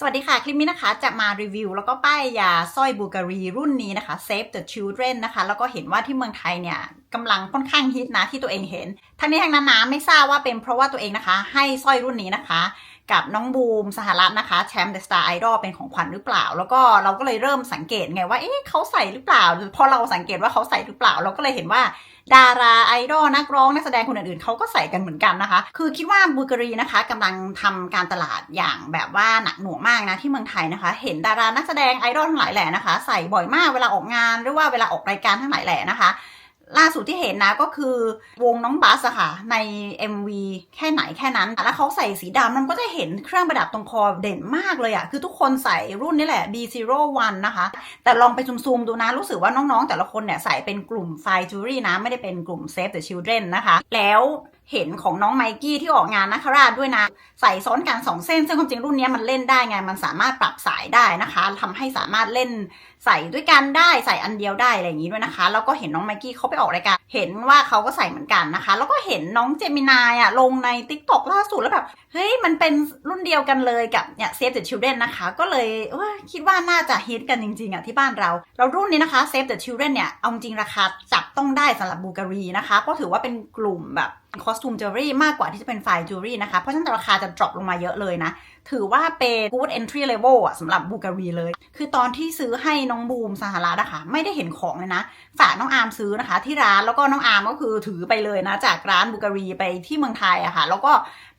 สวัสดีค่ะ คลิปนี้นะคะจะมารีวิว แล้วก็ป้ายยาสร้อยบูการีรุ่นนี้นะคะ Save the Children นะคะ แล้วก็เห็นว่าที่เมืองไทยเนี่ยกำลังค่อนข้างฮิตนะที่ตัวเองเห็น ทั้งนี้ทั้งนั้นนะไม่ทราบว่าเป็นเพราะว่าตัวเองนะคะ ให้สร้อยรุ่นนี้นะคะ กับน้องบูมสหรัฐนะคะแชมป์ The Star Idol เป็นของขวัญหรือเปล่า แล้วก็เราก็เลยเริ่มสังเกตไงว่าเอ๊ะเขาใส่หรือเปล่าพอเราสังเกตว่าเขาใส่หรือเปล่า เราก็เลยเห็นว่าดาราไอดอลนักร้องนักแสดงคนอื่นๆเขาก็ใส่กันเหมือนกันนะคะ คือคิดว่าบูการีนะคะกำลังทำการตลาดอย่างแบบว่าหนักหน่วงมากนะที่เมืองไทยนะคะ เห็นดารานักแสดงไอดอลทั้งหลายแหล่นะคะ ใส่บ่อยมากเวลาออกงานหรือว่าเวลาออกรายการทั้งหลายแหล่นะคะ ล่าสุดที่เห็นนะก็คือวงน้องบัสอะค่ะ ใน MV แค่ไหนแค่นั้น แล้วเขาใส่สีดำมันก็จะเห็นเครื่องประดับตรงคอเด่นมากเลยอะคือทุกคนใส่รุ่นนี้แหละ B01 นะคะ แต่ลองไปซูมๆดูนะ รู้สึกว่าน้องๆ แต่ละคนเนี่ยใส่เป็นกลุ่มไฟจูรี่นะ ไม่ได้เป็นกลุ่ม Save the Children นะคะ แล้ว เห็นของน้องไมกี้ที่ออกงานนักราชด้วยนะ ใส่ซ้อนกันสองเส้น ซึ่งความจริงรุ่นนี้มันเล่นได้ไง มันสามารถปรับสายได้นะคะทำให้สามารถเล่นใส่ด้วยกันได้ใส่อันเดียวได้อะไรอย่างนี้ด้วยนะคะ แล้วก็เห็นน้องไมกี้เขาไปออกรายการเห็นว่าเขาก็ใส่เหมือนกันนะคะ แล้วก็เห็นน้องเจมินายอะลงใน t ิ k t o k ล่าสุดแล้วแบบเฮ้ยมันเป็นรุ่นเดียวกันเลยกับเนี่ย Save the Children นะคะ ก็เลยเคิดว่าน่าจะฮิตกันจริงๆอะที่บ้านเราแล้วรุ่นนี้นะคะ Save the Children เนี่ยเอาจริงราคาจับต้องได้สำหรับบูการีนะคะเพราะถือว่าเป็นกลุ่มแบบคอสตูมจิวเวลรี่มากกว่าที่จะเป็นไฟจิวเวลรี่นะคะ เพราะฉะนั้นราคาจะ drop ลงมาเยอะเลยนะ ถือว่าเป็น good entry level อะสำหรับบูการีเลย คือตอนที่ซื้อให้น้องบูมสหรัฐอะค่ะไม่ได้เห็นของเลยนะ ฝากน้องอาร์มซื้อนะคะ ที่ร้านแล้วก็น้องอาร์มก็คือถือไปเลยนะ จากร้านบูการีไปที่เมืองไทยอะค่ะ แล้วก็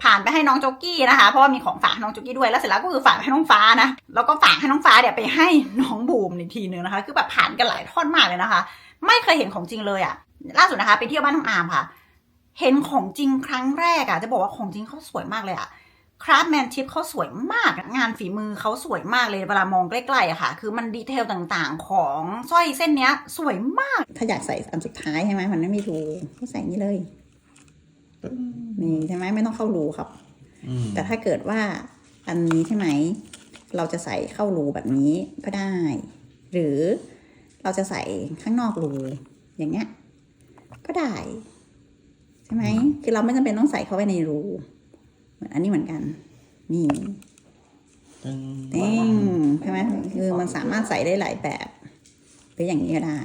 ผ่านไปให้น้องโจกกี้นะคะ เพราะว่ามีของฝากน้องโจกกี้ด้วยแล้วเสร็จแล้วก็คือฝากให้น้องฟ้านะแล้วก็ฝากให้น้องฟ้าเนี่ยวไปให้น้องบูมอีกทีนึงนะคะ คือแบบผ่านกันหลายทอดมากเลยนะคะ ไม่เคยเห็นของจริงเลยอะล่าสุดนะคะไปเที่ยวบ้านน้องอาร์มค่ะ เห็นของจริงครั้งแรกอะจะบอกว่าของจริงเขาสวยมากเลยอะคราฟแมนชิพเขาสวยมากอะงานฝีมือเขาสวยมากเลยเวลามองใกล้ๆอะค่ะ คือมันดีเทลต่างๆของสร้อยเส้นเนี้ย สวยมาก ถ้าอยากใส่อันสุดท้ายใช่ไหมมันไม่มีรูก็ใส่นี่เลยนี่ใช่ไหมไม่ต้องเข้ารูครับอืมแต่ถ้าเกิดว่าอันนี้ใช่ไหม เราจะใส่เข้ารูแบบนี้ก็ได้ หรือเราจะใส่ข้างนอกรูอย่างเงี้ยก็ได้ใช่ไหมคือเราไม่จำเป็นต้องใส่เข้าไปในรูเหมือนอันนี้เหมือนกัน นี่ตึงเต้งใช่ไหมคือมันสามารถใส่ได้หลายแบบหรืออย่างนี้ก็ได้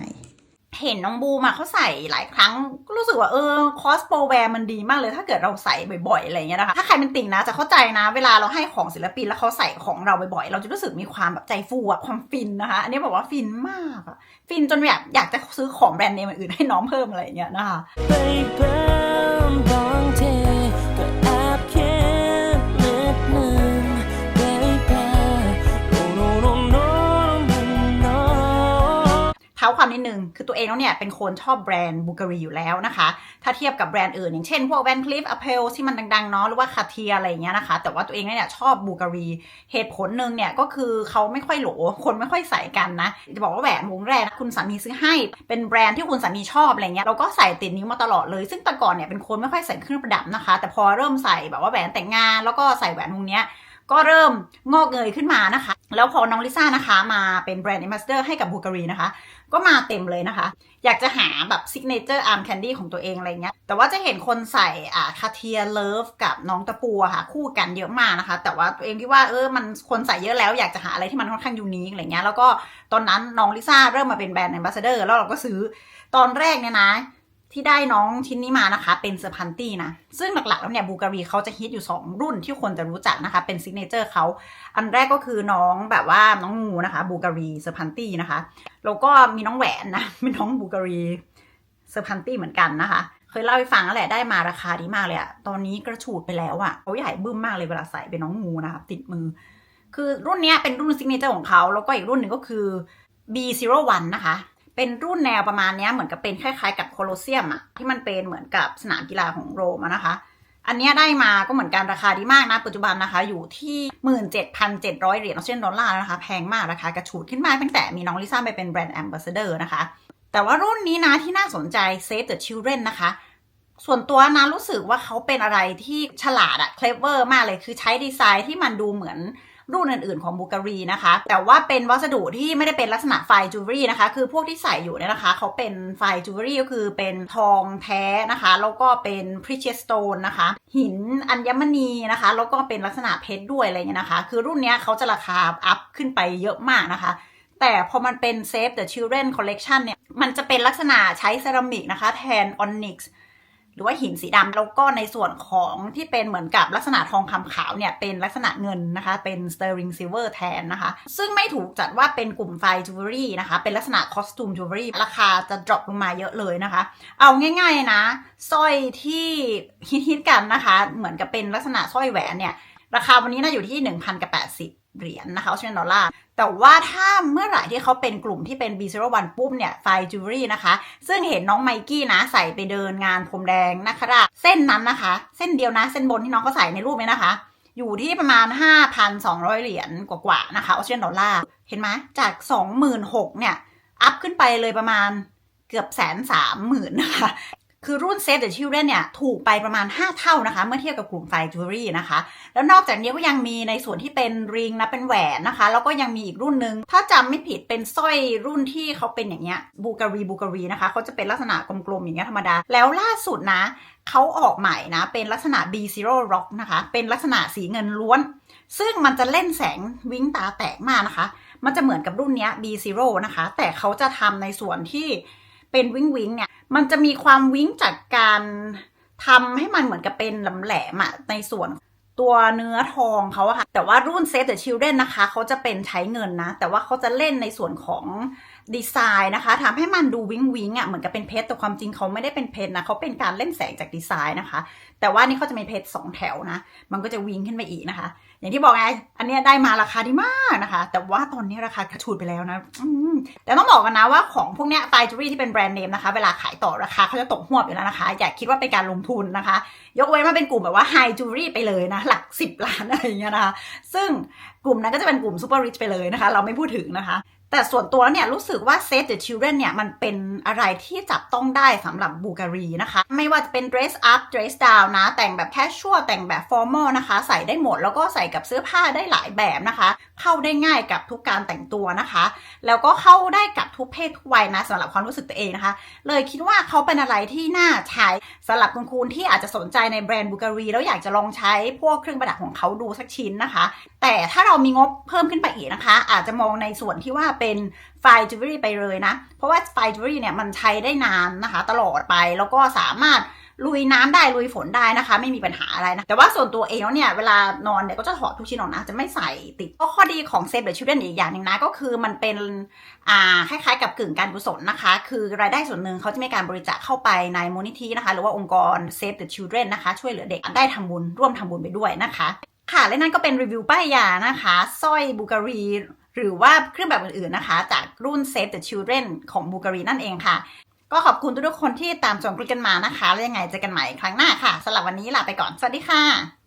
เห็นน้องบูมาเขาใส่หลายครั้งก็รู้สึกว่าเออคอสโปรแวร์มันดีมากเลย ถ้าเกิดเราใส่บ่อยๆอะไรอย่างเงี้ยนะคะ ถ้าใครเป็นติ่งนะจะเข้าใจนะ เวลาเราให้ของศิลปินแล้วเขาใส่ของเราบ่อยๆ เราจะรู้สึกมีความแบบใจฟูอะความฟินนะคะ อันนี้บอกว่าฟินมากอะฟินจนแบบอยากจะซื้อของแบรนด์เนมอื่นๆให้น้องเพิ่มอะไรอย่างเงี้ยนะคะ Baby บ ท้าความนิดนึง คือตัวเองแล้วเนี่ยเป็นคนชอบแบรนด์บูการีอยู่แล้วนะคะ ถ้าเทียบกับแบรนด์อื่น อย่างเช่นพวกแวนคลิฟอเพลที่มันดังๆเนาะหรือว่าคาเทียอะไรอย่างเงี้ยนะคะ แต่ว่าตัวเองเนี่ยชอบบูการีเหตุผลหนึ่งเนี่ยก็คือเขาไม่ค่อยโหลคนไม่ค่อยใส่กันนะ จะบอกว่าแหวนวงแรกคุณสามีซื้อให้เป็นแบรนด์ที่คุณสามีชอบอะไรเงี้ยเราก็ใส่ติดนิ้วมาตลอดเลย ซึ่งแต่ก่อนเนี่ยเป็นคนไม่ค่อยใส่เครื่องประดับนะคะ แต่พอเริ่มใส่แบบว่าแหวนแต่งงานแล้วก็ใส่แหวนวงเนี้ย ก็เริ่มงอกเงยขึ้นมานะคะ แล้วพอน้องลิซ่านะคะมาเป็นแบรนด์ a m b a s s a d o r ให้กับบูการีนะคะ ก็มาเต็มเลยนะคะ อยากจะหาแบบซิกเนเจอร์อาร์มแคนดี้ของตัวเองอะไรเงี้ย แต่ว่าจะเห็นคนใส่อ่าคาเทียเลิฟกับน้องตะปูค่ะ คู่กันเยอะมากนะคะ แต่ว่าตัวเองคิดว่าเออมันคนใส่เยอะแล้วอยากจะหาอะไรที่มันค่อนข้างยูนิคอะไรเงี้ยแล้วก็ตอนนั้นน้องลิซ่าเริ่มมาเป็นแบรนด์ a m b a s s a d o r แล้วเราก็ซื้อตอนแรกเนี่ยนะ ที่ได้น้องชิ้นนี้มานะคะ เป็นเซอร์พันตี้นะ ซึ่งหลักๆแล้วเนี่ยบูการีเขาจะฮิตอยู่ 2 รุ่นที่คนจะรู้จักนะคะ เป็นซิกเนเจอร์เขาอันแรกก็คือน้องแบบว่าน้องงูนะคะบูการีเซอร์พันตี้นะคะ แล้วก็มีน้องแหวนนะเป็นน้องบูการีเซอร์พันตี้เหมือนกันนะคะ เคยเล่าให้ฟังแล้วแหละได้มาราคาดีมากเลยอะตอนนี้กระฉูดไปแล้วอะเขาใหญ่บึ้มมากเลยเวลาใส่เป็นน้องงูนะคะติดมือ คือรุ่นเนี้ยเป็นรุ่นซิกเนเจอร์ของเขาแล้วก็อีกรุ่นหนึ่งก็คือ B01 นะคะ เป็นรุ่นแนวประมาณนี้เหมือนกับเป็นคล้ายๆกับโคลอเซียมอะที่มันเป็นเหมือนกับสนามกีฬาของโรมนะคะ อันนี้ได้มาก็เหมือนกันราคาดีมากนะ ปัจจุบันนะคะอยู่ที่ 17,700 เหรียญออสเตรเลียนดอลลาร์นะคะ แพงมากราคากระฉูดขึ้นมาตั้งแต่มีน้องลิซ่าไปเป็นแบรนด์แอมบาสเดอร์นะคะ แต่ว่ารุ่นนี้นะที่น่าสนใจ Save the Children นะคะส่วนตัวนะรู้สึกว่าเขาเป็นอะไรที่ฉลาดอะ clever มากเลย คือใช้ดีไซน์ที่มันดูเหมือน รุ่นอื่นๆของบูการีนะคะ แต่ว่าเป็นวัสดุที่ไม่ได้เป็นลักษณะไฟจูเวลรี่นะคะ คือพวกที่ใส่อยู่เนี่ยนะคะ เขาเป็นไฟจูเวลรี่ก็คือเป็นทองแท้นะคะ แล้วก็เป็นพรีเชสโตนนะคะ หินอัญมณีนะคะ แล้วก็เป็นลักษณะเพชรด้วยอะไรเงี้ยนะคะ คือรุ่นเนี้ยเขาจะราคาอัพขึ้นไปเยอะมากนะคะ แต่พอมันเป็น Save the Children Collection เนี่ย มันจะเป็นลักษณะใช้เซรามิกนะคะแทน Onyx หรือว่าหินสีดำแล้วก็ในส่วนของที่เป็นเหมือนกับลักษณะทองคำขาวเนี่ยเป็นลักษณะเงินนะคะ เป็น sterling silver แทนนะคะ ซึ่งไม่ถูกจัดว่าเป็นกลุ่มไฟจูเวลรี่นะคะ เป็นลักษณะ costume jewelry ราคาจะ drop ลงมาเยอะเลยนะคะ เอาง่ายๆนะสร้อยที่ฮิตๆกันนะคะ เหมือนกับเป็นลักษณะสร้อยแหวนเนี่ยราคาวันนี้น่าอยู่ที่1,080 เหรียญนะคะออสเตรเลียนดอลลาร์แต่ว่าถ้าเมื่อไหร่ที่เขาเป็นกลุ่มที่เป็น B01 ปุ๊บเนี่ยไฟจูเวลรี่นะคะ ซึ่งเห็นน้องไมกี้นะใส่ไปเดินงานพรมแดงนะคะเส้นนั้นนะคะ เส้นเดียวนะ เส้นบนที่น้องเขาใส่ในรูปนี้นะคะ อยู่ที่ประมาณ 5,200 เหรียญกว่าๆนะคะออสเตรเลียนดอลลาร์เห็นไหมจาก 26,000เนี่ยอัพขึ้นไปเลยประมาณเกือบแสนสามหมื่นนะคะ คือรุ่น Save the Children เนี่ยถูกไปประมาณ 5 เท่านะคะ เมื่อเทียบกับกลุ่มไฟจูเวลรี่นะคะ แล้วนอกจากนี้ก็ยังมีในส่วนที่เป็นริงนะเป็นแหวนนะคะ แล้วก็ยังมีอีกรุ่นหนึ่งถ้าจำไม่ผิดเป็นสร้อยรุ่นที่เขาเป็นอย่างเงี้ยบูการีบูการีนะคะเขาจะเป็นลักษณะกลมๆอย่างเงี้ยธรรมดา แล้วล่าสุดนะเขาออกใหม่นะ เป็นลักษณะ B0 Rock นะคะ เป็นลักษณะสีเงินล้วน ซึ่งมันจะเล่นแสงวิ้งตาแตกมากนะคะ มันจะเหมือนกับรุ่นเนี้ย B0 นะคะ แต่เขาจะทำในส่วนที่ เป็นวิ้งวิ้งเนี่ย มันจะมีความวิ้งจากการทำให้มันเหมือนกับเป็นแหลมๆอะในส่วนตัวเนื้อทองเขาอะค่ะ แต่ว่ารุ่น Save the Children นะคะ เขาจะเป็นใช้เงินนะ แต่ว่าเขาจะเล่นในส่วนของ ดีไซน์นะคะทำให้มันดูวิ้งวิ้งอะเหมือนกับเป็นเพชรแต่ความจริงเขาไม่ได้เป็นเพชรนะเขาเป็นการเล่นแสงจากดีไซน์นะคะ แต่ว่านี่เขาจะมีเพชรสองแถวนะ มันก็จะวิ้งขึ้นไปอีกนะคะ อย่างที่บอกไงอันเนี้ยได้มาราคาดีมากนะคะ แต่ว่าตอนนี้ราคากระชูดไปแล้วนะแต่ต้องบอกกันนะว่าของพวกเนี้ยไฟจูรี่ที่เป็นแบรนด์เนมนะคะ เวลาขายต่อราคาเขาจะตกหวบอยู่แล้วนะคะ อย่าคิดว่าเป็นการลงทุนนะคะ ยกเว้นว่าเป็นกลุ่มแบบว่าไฮจูรี่ไปเลยนะหลัก 10 ล้านอะไรอย่างเงี้ยนะคะซึ่งกลุ่มนั้นก็จะเป็นกลุ่มซูเปอร์ริชไปเลยนะคะ เราไม่พูดถึงนะคะ แต่ส่วนตัวเนี่ยรู้สึกว่า Save the Children เนี่ยมันเป็นอะไรที่จับต้องได้สำหรับบูการีนะคะ ไม่ว่าจะเป็น dress up dress down นะ แต่งแบบ casual แต่งแบบ formal นะคะ ใส่ได้หมดแล้วก็ใส่กับเสื้อผ้าได้หลายแบบนะคะ เข้าได้ง่ายกับทุกการแต่งตัวนะคะ แล้วก็เข้าได้กับทุกเพศทุกวัยนะสำหรับความรู้สึกตัวเองนะคะ เลยคิดว่าเขาเป็นอะไรที่น่าใช้สำหรับคุณคุณที่อาจจะสนใจในแบรนด์บูการีแล้วอยากจะลองใช้พวกเครื่องประดับของเขาดูสักชิ้นนะคะ แต่ถ้าเรามีงบเพิ่มขึ้นไปอีกนะคะ อาจจะมองในส่วนที่ว่าเป็นไฟจูเวลรี่ไปเลยนะ เพราะว่าไฟจูเวลรี่เนี่ยมันใช้ได้นานนะคะ ตลอดไปแล้วก็สามารถลุยน้ำได้ลุยฝนได้นะคะ ไม่มีปัญหาอะไรนะ แต่ว่าส่วนตัวเองเนี่ยเวลานอนเนี่ยก็จะถอดทุกชิ้นออกนะ จะไม่ใส่ติดก็ข้อดีของ Save the Children อีกอย่างหนึ่งนะ ก็คือมันเป็นอ่าคล้ายๆ กับกึ่งการกุศลนะคะ คือรายได้ส่วนหนึ่งเขาจะมีการบริจาคเข้าไปในมูลนิธินะคะ หรือว่าองค์กร Save the Children นะคะ ช่วยเหลือเด็กได้ทำบุญร่วมทำบุญไปด้วยนะคะ ค่ะและนั่นก็เป็นรีวิวป้ายยานะคะสร้อยบูการี หรือว่าเครื่องแบบอื่นๆนะคะ จากรุ่น Save the Children ของบูการีนั่นเองค่ะ ก็ขอบคุณทุกๆคนที่ตามชมคลิปกันมานะคะ แล้วยังไงเจอกันใหม่ครั้งหน้าค่ะสำหรับวันนี้ลาไปก่อน สวัสดีค่ะ